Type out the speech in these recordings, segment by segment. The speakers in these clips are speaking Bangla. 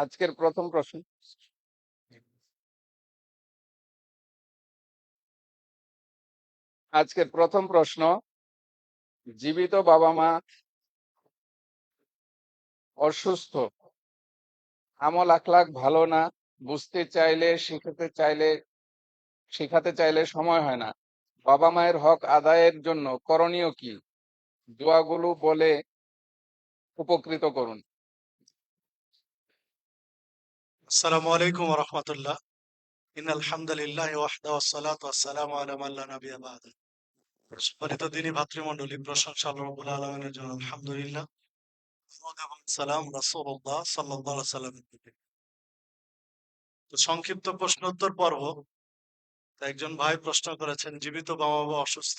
আজকের প্রথম প্রশ্ন। আজকের প্রথম প্রশ্ন, জীবিত বাবা মা অসুস্থ, আমল আখলাক ভালো না, বুঝতে চাইলে শিখাতে চাইলে, শেখাতে চাইলে সময় হয় না। বাবা মায়ের হক আদায়ের জন্য করণীয় কি? দোয়াগুলো বলে উপকৃত করুন। আসসালামু আলাইকুম রহমতুল্লাহ। মান সম্মানিত দিনী প্রশংসা আল্লাহ রাব্বুল আলামিনের জন্য আলহামদুলিল্লাহ। সালাম রাসূলুল্লাহ সাল্লাল্লাহু আলাইহি তো সংক্ষিপ্ত প্রশ্নোত্তর পর্ব। একজন ভাই প্রশ্ন করেছেন, জীবিত বাবা মা অসুস্থ,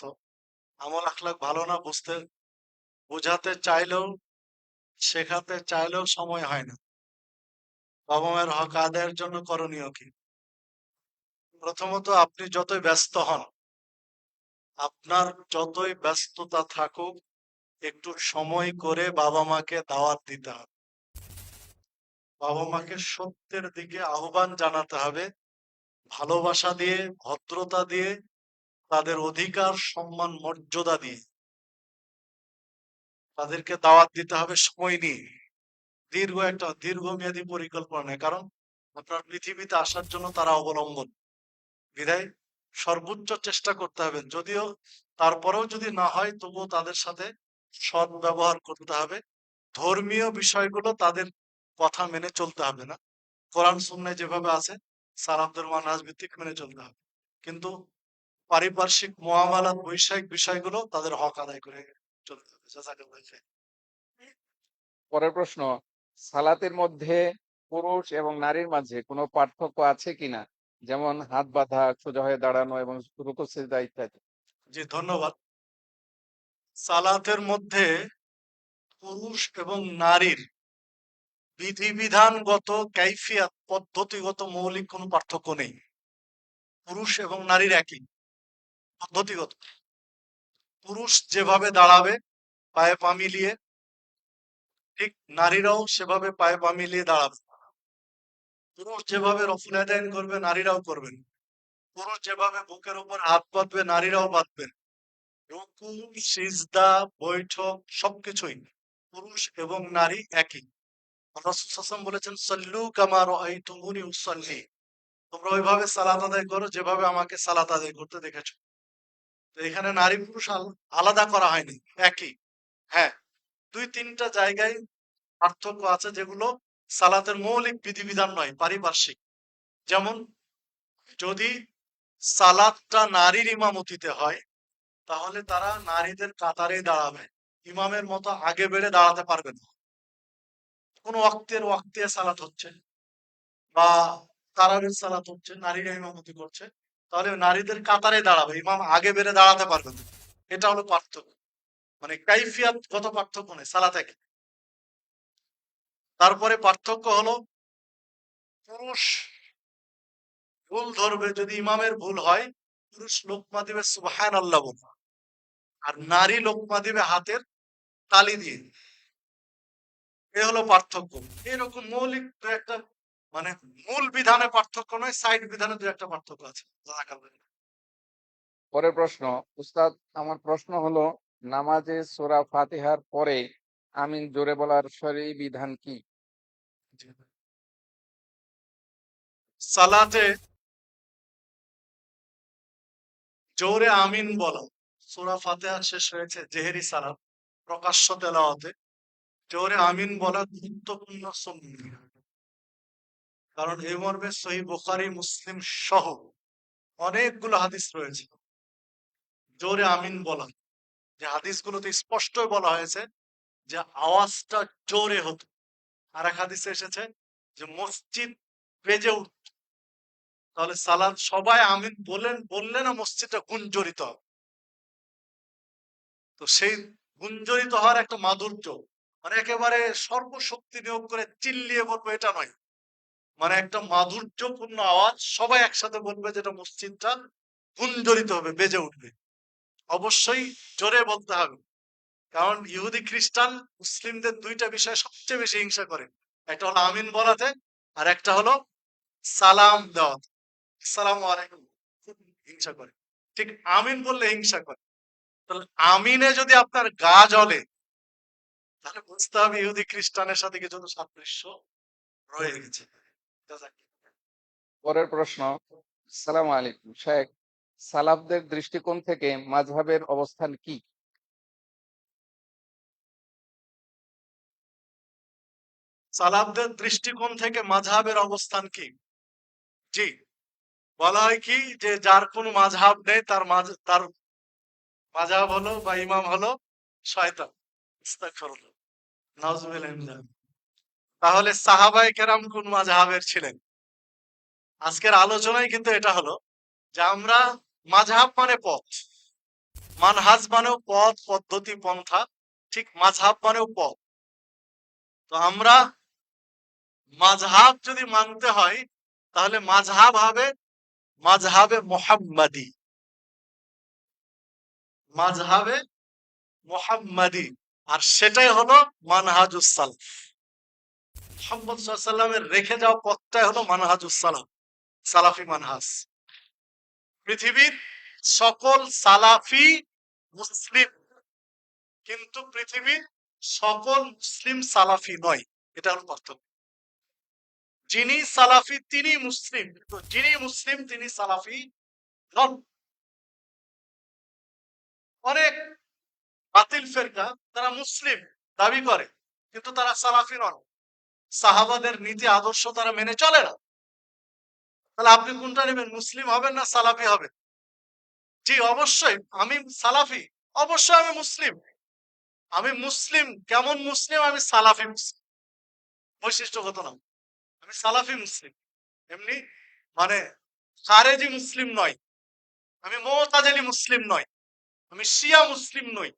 আমল আখলাক ভালো না বুঝতে, বোঝাতে চাইলেও, শেখাতে চাইলেও সময় হয় না। বাবা মায়ের হক আদায়ের জন্য করণীয় কি? প্রথমত আপনি যতই ব্যস্ত হন, আপনার যতই ব্যস্ততা থাকুক, একটু সময় করে বাবা মাকে দাওয়াত দিতে হবে। বাবা মাকে সত্যের দিকে আহ্বান জানাতে হবে, ভালোবাসা দিয়ে, ভদ্রতা দিয়ে, তাদের অধিকার, সম্মান, মর্যাদা দিয়ে। তাদেরকে দাওয়াত দিতে হবে সময় নিয়ে। দীর্ঘ একটা দীর্ঘমেয়াদী পরিকল্পনা কারণ আপনার পৃথিবীতে আসার জন্য তারা অবলম্বন। বিধায় সর্বোচ্চ চেষ্টা করতে হবে। যদিও তারপরেও যদি না হয়, তবুও তাদের সাথে সৎ ব্যবহার করতে হবে। ধর্মীয় বিষয়গুলো তাদের কথা মেনে চলতে হবে না। কোরআন সুন্নায় যেভাবে আছে সালামদের মানহাজ ভিত্তিক মেনে চলতে হবে। কিন্তু পারিপার্শ্বিক মোয়ামালাত বৈষয়িক বিষয়গুলো তাদের হক আদায় করে চলতে হবে। পরের প্রশ্ন সালাতের মধ্যে পুরুষ এবং নারীর মাঝে কোনো পার্থক্য আছে কিনা? যেমন হাত বাঁধা, সোজা হয়ে দাঁড়ানো এবং রুকু ইত্যাদি। জি, ধন্যবাদ। সালাতের মধ্যে পুরুষ এবং নারীর বিধিবিধানগত কাইফিয়াত, পদ্ধতিগত মৌলিক কোনো পার্থক্য নেই। পুরুষ এবং নারীর একই পদ্ধতিগত। পুরুষ যেভাবে দাঁড়াবে, পায়ে পা মিলিয়ে ঠিক নারীরাও সেভাবে পায়ে পা মিলিয়ে দাঁড়াবে পুরুষ যেভাবে রফুল করবে, নারীরাও করবেন পুরুষ যেভাবে বুকের উপর হাত বাঁধবে, নারীরাও বাঁধবেন রুকু, সিজদা, বৈঠক সবকিছুই পুরুষ এবং নারী একই। রাসূল বলেছেন, সল্লু কামা রাআইতুমুনি উসাল্লি। তোমরা ওইভাবে সালাত আদায় করো যেভাবে আমাকে সালাত আদায় করতে দেখেছ। তো এখানে নারী পুরুষ আলাদা করা হয়নি, একই। হ্যাঁ দুই তিনটা জায়গায় পার্থক্য আছে যেগুলো সালাতের মৌলিক বিধিবিধান নয়, পারিপার্শ্বিক। যেমন, যদি সালাদটা নারীর ইমামতিতে হয়, তাহলে তারা নারীদের কাতারে দাঁড়াবে। ইমামের মতো আগে বেড়ে দাঁড়াতে পারবে না। কোন ওয়াক্তের ওয়াক্তে সালাত হচ্ছে বা তারাবির সালাত হচ্ছে, নারীরা ইমামতি করছে, তাহলে নারীদের কাতারে দাঁড়াবে, ইমাম আগে বেড়ে দাঁড়াতে পারবে না। এটা হলো পার্থক্য। মানে কাইফিয়াত গত পার্থক্য নেই, সালাত একই তারপরে পার্থক্য হলো পুরুষ ভুল ধরবে যদি ইমামের ভুল হয়, পুরুষ লোকমা দিবে সুবহান আল্লাহ আর নারী লোকমা দিবে হাতের তালি দিয়ে। এ হলো পার্থক্য। এরকম মৌলিক দু একটা মানে মূল বিধানে পার্থক্য নয় সাইড বিধানে দু একটা পার্থক্য আছে। পরের প্রশ্ন, উস্তাদ, আমার প্রশ্ন হলো, নামাজে সোরা ফাতিহার পরে আমিন জোরে বলার শরী বিধান কি? সালাতে জোরে আমিন বলা সূরা ফাতিহা শেষ হয়েছে জেহেরি সালাত প্রকাশ্য তেলাওয়াতে জোরে আমিন বলা গুরুত্বপূর্ণ সুন্নাহ কারণ এই মর্মে সহি বুখারী মুসলিম সহ অনেকগুলো হাদিস রয়েছে জোরে আমিন বলা যে হাদিসগুলোতে স্পষ্ট বলা হয়েছে যে আওয়াজটা জোরে হতো। আর এক হাদিসে এসেছে যে মসজিদ বেজে উঠত তাহলে সালাদ সবাই আমিন বললেন বললে না মসজিদটা গুঞ্জরিত তো সেই গুঞ্জরিত হওয়ার একটা মাধুর্য মানে একেবারে সর্বশক্তি নিয়োগ করে চিল্লিয়ে বলব এটা নয়। মানে একটা মাধুর্যপূর্ণ আওয়াজ সবাই একসাথে বলবে যেটা মসজিদটা গুঞ্জরিত হবে, বেজে উঠবে। অবশ্যই জোরে বলতে হবে। কারণ ইহুদি খ্রিস্টান, মুসলিমদের দুইটা বিষয় সবচেয়ে বেশি হিংসা করে। একটা হলো আমিন বলাতে, আর একটা হলো সালাম দেওয়া। আসসালামু আলাইকুম। হিংসা করে। ঠিক আমিন বললে হিংসা করে। তাহলে আমিনে যদি আপনার গা জ্বলে, তাহলে বুঝতে হবে ইহুদি খ্রিস্টানের সাথে কিছু সাদৃশ্য রয়ে গেছে। পরের প্রশ্ন, সালাম আলাইকুম। শেখ সালাফদের দৃষ্টিকোণ থেকে মাঝহাবের অবস্থান কি? সালাফদের দৃষ্টিকোণ থেকে মাঝহাবের অবস্থান কি? জি। বলা হয় কি যে, যার কোনো মাঝহাব নেই, তার মাঝ, তার মাঝহাব হলো বা ইমাম হলো। তাহলে সাহাবায়ে কেরাম কোন মাঝহাবের ছিলেন? আজকের আলোচনায় কিন্তু এটা হলো যে, আমরা মাঝহাব মানে পথ। মানহাজ মানেও পথ, পদ্ধতি, পন্থা, ঠিক মাঝহাব মানেও পথ। তো আমরা মাঝহাব যদি মানতে হয়, তাহলে মাঝহাব হবে মাঝহাবে মোহাম্মদী। মাঝহাবে মোহাম্মদী। আর সেটাই হলো মানহাজুস সালাফ। মোহাম্মদ সাল্লামের রেখে যাওয়া পথটাই হলো মানহাজুস সালাফ, সালাফি মানহাজ। পৃথিবীর সকল সালাফি মুসলিম, কিন্তু পৃথিবীর সকল মুসলিম সালাফি নয়। এটা হলো পার্থক্য। যিনি সালাফি, তিনি মুসলিম। যিনি মুসলিম, তিনি সালাফি নন। অনেক বাতিল ফেরকা, তারা মুসলিম, দাবি করে, কিন্তু তারা সালাফি নন। সাহাবাদের নীতি, আদর্শ তারা মেনে চলে না। তাহলে আপনি কোনটা নেবেন, মুসলিম হবেন না সালাফি হবেন? জি, অবশ্যই, আমি সালাফি, অবশ্যই আমি মুসলিম। আমি মুসলিম, কেমন মুসলিম, আমি সালাফি মুসলিম। বৈশিষ্ট্যগত নাম? আমি সালাফি মুসলিম। এমনি মানে খারেজি মুসলিম নয়। আমি মোতাজেলি মুসলিম নয়। আমি শিয়া মুসলিম নই।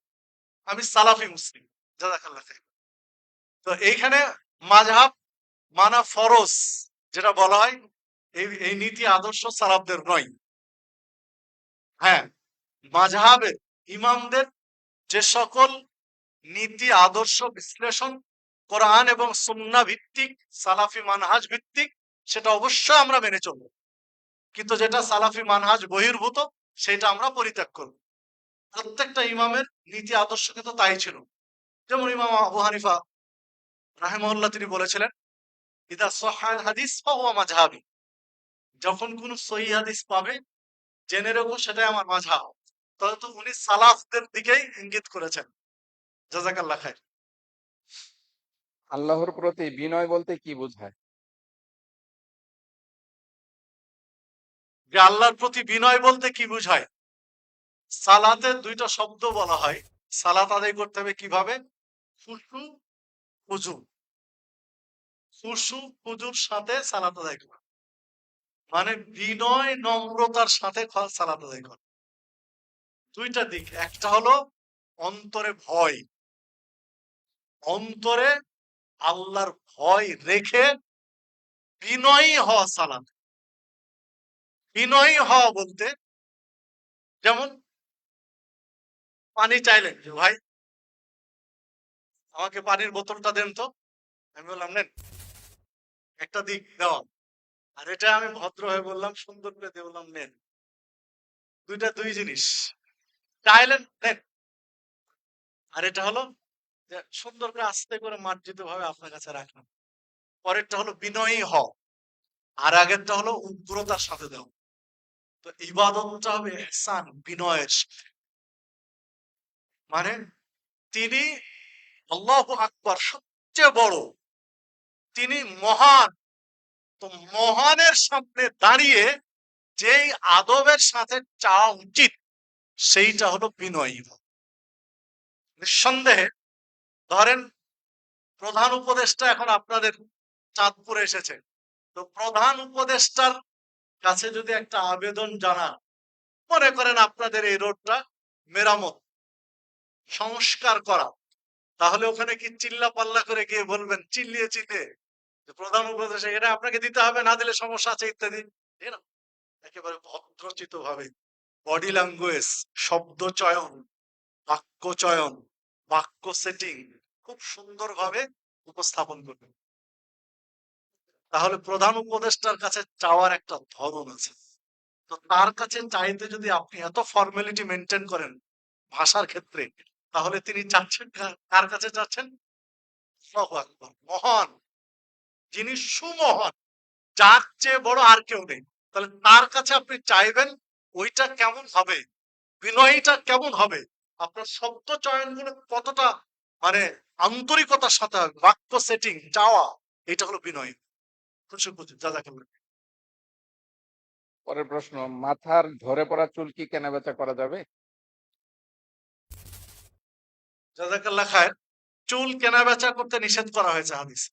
আমি সালাফি মুসলিম। জাজাকাল্লাহ খাইর তো এইখানে মাঝহাব মানা ফরজ, যেটা বলা হয় এই এই নীতি আদর্শ সালাফদের নয়। হ্যাঁ মাঝহাবের ইমামদের যে সকল নীতি আদর্শ বিশ্লেষণ কোরআন এবং সুন্না ভিত্তিক, সালাফি মানহাজ ভিত্তিক, সেটা অবশ্যই আমরা মেনে চলবো। কিন্তু যেটা সালাফি মানহাজ বহির্ভূত, সেটা আমরা পরিত্যাগ করব। প্রত্যেকটা ইমামের নীতি আদর্শ কিন্তু তাই ছিল। যেমন ইমাম আবু হানিফা রাহেমউল্লাহ তিনি বলেছিলেন, ইদা সহাল হাদিস ফাহুয়া মাযহাবি। যখন কোন সহি হাদিস পাবে, জেনে রেখো সেটাই আমার মাঝহাব তাহলে তো উনি সালাফদের দিকেই ইঙ্গিত করেছেন। জাজাকাল্লাহ খায়ের আল্লাহর প্রতি বিনয় বলতে কি বোঝায়? যে আল্লাহর প্রতি বিনয় বলতে কি বুঝায়? সালাতে দুইটা শব্দ বলা হয়। সালাত আদায় করতে হবে কীভাবে? খুশু খুজু খুশু, খুজুর সাথে সালাত আদায় করা। মানে বিনয়, নম্রতার সাথে সালাত আদায় করা। দুইটা দিক। একটা হলো অন্তরে ভয়। অন্তরে আল্লাহর ভয় রেখে বিনয়ী হওয়া সালাত। বিনয়ী হওয়া বলতে যেমন পানি চাইলেন যে ভাই, আমাকে পানির বোতলটা দেন তো। আমি বললাম, নেন, একটা দিক দেওয়া। আর এটা আমি ভদ্র হয়ে বললাম, সুন্দর করে দিয়ে বললাম, নেন, দুইটা দুই জিনিস। চাইলেন নেন। আর এটা হলো সুন্দর করে আস্তে করে মার্জিত ভাবে আপনার কাছে রাখলাম। পরেরটা হলো বিনয়ী হও, আর আগেরটা হলো উগ্রতার সাথে দাও। তো ইবাদতটা হবে এহসান, বিনয়ের মানে তিনি আল্লাহ আকবার সবচেয়ে বড়, তিনি মহান। তো মহানের সামনে দাঁড়িয়ে যেই আদবের সাথে চাওয়া উচিত, সেইটা হলো বিনয়ী। নিঃসন্দেহে ধরেন, প্রধান উপদেষ্টা এখন আপনাদের চাঁদপুরে এসেছে। তো প্রধান উপদেষ্টার কাছে যদি একটা আবেদন জানা মনে করেন আপনাদের এই রোডটা মেরামত, সংস্কার করা, তাহলে ওখানে কি চিল্লা পাল্লা করে গিয়ে বলবেন, চিল্লিয়ে চিল্লিয়ে প্রধান উপদেশ এটা আপনাকে দিতে হবে, না দিলে সমস্যা আছে ইত্যাদি। একেবারে ভদ্রচিত ভাবে বডি ল্যাঙ্গুয়েজ শব্দ চয়ন, বাক্য চয়ন, বাক্য সেটিং খুব সুন্দরভাবে উপস্থাপন করবেন তাহলে প্রধান উপদেষ্টার কাছে চাওয়ার একটা ধরন আছে। তো তার কাছে চাইতে যদি আপনি এত ফর্মালিটি মেনটেন করেন ভাষার ক্ষেত্রে তাহলে তিনি চাচ্ছেন কার- কাছে চাচ্ছেন? মহান যিনি সুমহান যার চেয়ে বড় আর কেউ নেই। তাহলে তার কাছে আপনি চাইবেন ওইটা কেমন হবে? বিনয়টা কেমন হবে? আপনার শব্দ চয়নগুলো কতটা মানে আন্তরিকতার সাথে বাক্য সেটিং চাওয়া এটা হলো বিনয়। পরের প্রশ্ন মাথার ঝরে পড়া চুল কি কেনা বেচা করা যাবে? চুল কেনা বেচা করতে নিষেধ করা হয়েছে হাদিস।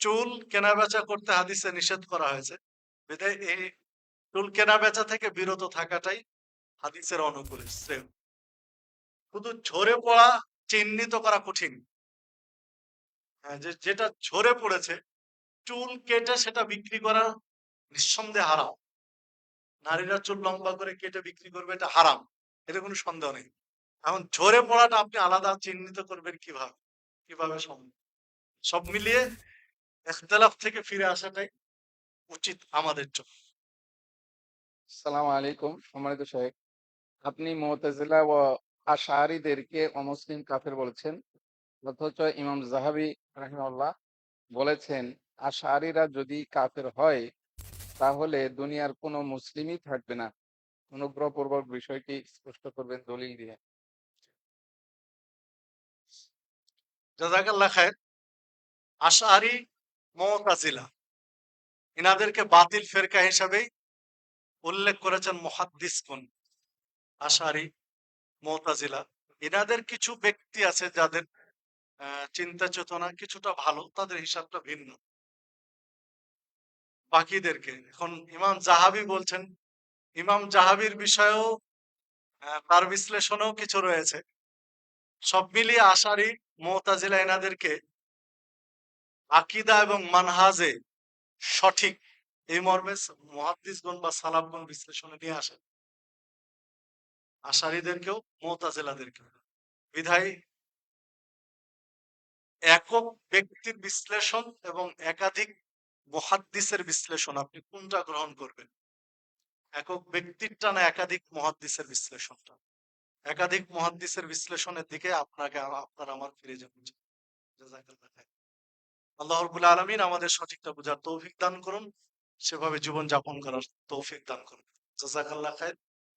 চুল কেনা বেচা করতে হাদিসে নিষেধ করা হয়েছে। বিধায় এই চুল কেনা বেচা থেকে বিরত থাকাটাই হাদিসের অনুকূলে শ্রেয়। শুধু ঝরে পড়া চিহ্নিত করা কঠিন। হ্যাঁ, যে যেটা ঝরে পড়েছে চুল কেটে সেটা বিক্রি করা নিঃসন্দেহে হারাম। নারীরা চুল লম্বা করে কেটে বিক্রি করবে এটা হারাম। এটা কোনো সন্দেহ নেই। এখন ঝরে পড়াটা আপনি আলাদা চিহ্নিত করবেন কীভাবে? কীভাবে সম্ভব? সব মিলিয়ে ইখতিলাফ থেকে ফিরে আসাটাই উচিত আমাদের জন্য। সালাম আলাইকুম সম্মানিত সাহেব আপনি মুতাজিলা ও আশারিদেরকে অমুসলিম কাফের বলেছেন। অথচ ইমাম জাহাবি রাহিমাল্লাহ বলেছেন আশারিরা যদি কাফের হয়, তাহলে দুনিয়ার কোনো মুসলিমই থাকবে না। অনুগ্রহপূর্বক বিষয়টি স্পষ্ট করবেন দলিল দিয়ে। জাজাকাল্লাহ খায়ের। আশারি মুতাজিলা। ইনাদেরকে বাতিল ফেরকা হিসাবেই উল্লেখ করেছেন মুহাদ্দিসগণ আশারি মুতাজিলা। ইনাদের কিছু ব্যক্তি আছে যাদের চিন্তা চেতনা কিছুটা ভালো, তাদের হিসাবটা ভিন্ন। বাকিদেরকে, এখন ইমাম জাহাবি বলছেন, ইমাম জাহাবির বিষয়েও তার বিশ্লেষণেও কিছু রয়েছে। সব মিলিয়ে আশারি, মোতাজিলা এনাদেরকে আকিদা এবং মানহাজে সঠিক এই মর্মে মহাদ্দিসগণ বা সালাফগণ বিশ্লেষণে নিয়ে আসেন। আশারিদেরকেও, মোতাজেলাদেরকেও বিধায় একক ব্যক্তির বিশ্লেষণ এবং একাধিক মহাদ্দিসের বিশ্লেষণ আপনি কোনটা গ্রহণ করবেন? একক ব্যক্তিরটা না একাধিক মহাদ্দিসের বিশ্লেষণটা? একাধিক মহাদ্দিসের বিশ্লেষণের দিকে আপনাকে আপনার আমার ফিরে জাযাকাল্লাহ আল্লাহ রবুল আলমিন আমাদের সঠিকটা বোঝার তৌফিক দান করুন। সেভাবে জীবন যাপন করার তৌফিক দান করুন। জাজাকাল্লাহ খাইর।